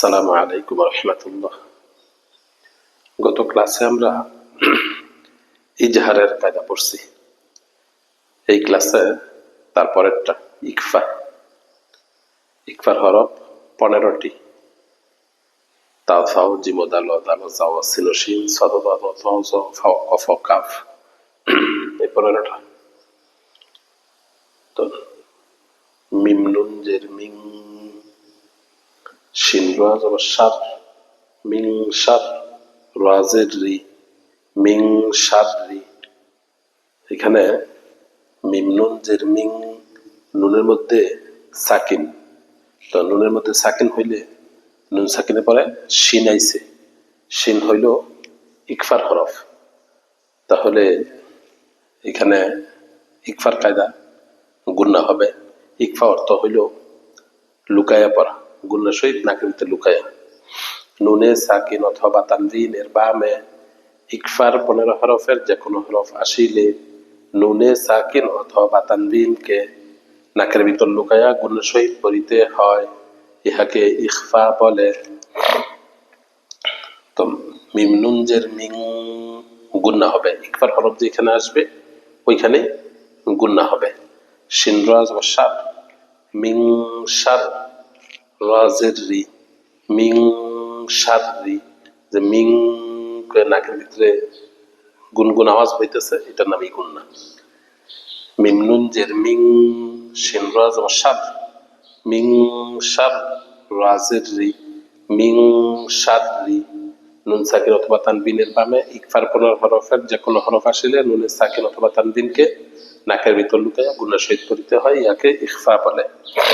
আসসালামু আলাইকুম রহমতুল্লাহ। গত ক্লাসে আমরা ইজহারের কায়দা পড়ছি। এই ক্লাসে তারপরেরটা ইকফা ইকফার হরফ পনেরোটি। তাও ফাও, জিমো, দালো জাও সিনোসিন সদ ফাও, কফ, কাফ। এই পনেরোটা। তো মিম নুন, জের, মিং শিন রাজ আবার সার, মিং সার, রাজের রি, মিং সার রি। এখানে মিম নুন, জের মিং, নুনের মধ্যে সাকিন। তো নুনের মধ্যে সাকিন হইলে নুন সাকিনে পরে শিন আইছে। শিন হইল ইকফার হরফ। তাহলে এখানে ইকফার কায়দা গুন্না হবে। ইকফা অর্থ হইল লুকায়া পড়া। গুন্না সহিত নাকের ভিতরে লুকায়া নুনে, সাকিন অথবা তানজিন, এর বামে ইকফার পনেরো হরফের যে কোনো হরফ আসিলে নুনে, সাকিন অথবা তানবিনকে নাকের ভিতর লুকায়া গুণের সহিত পড়িতে হয়। ইহাকে ইখফা বলে। তো মিম নুনজের মিং গুন্না হবে। ইকফার হরফ যেখানে আসবে, ওইখানে গুন্না হবে। সিনরাজ বা সার মিং সার রাজের রি মিং সার রি যে মিং নাকের ভিতরে গুনগুন আওয়াজ হইতেছে, এটার নামই গুন্না। মিম নুন জের, মিং সিনরাজ বা সার। মিং সার রাজের রি মিং সার রি নুন সাকিন অথবা তানবিনের বামে ইকফার পনেরো হরফের যে কোনো হরফ আসিলে নুনের সাকিন অথবা তানবিনকে নাকের ভিতর লুকাইয়া গুণের সহিত করিতে হয়, ইয়াকে ইকফা বলে।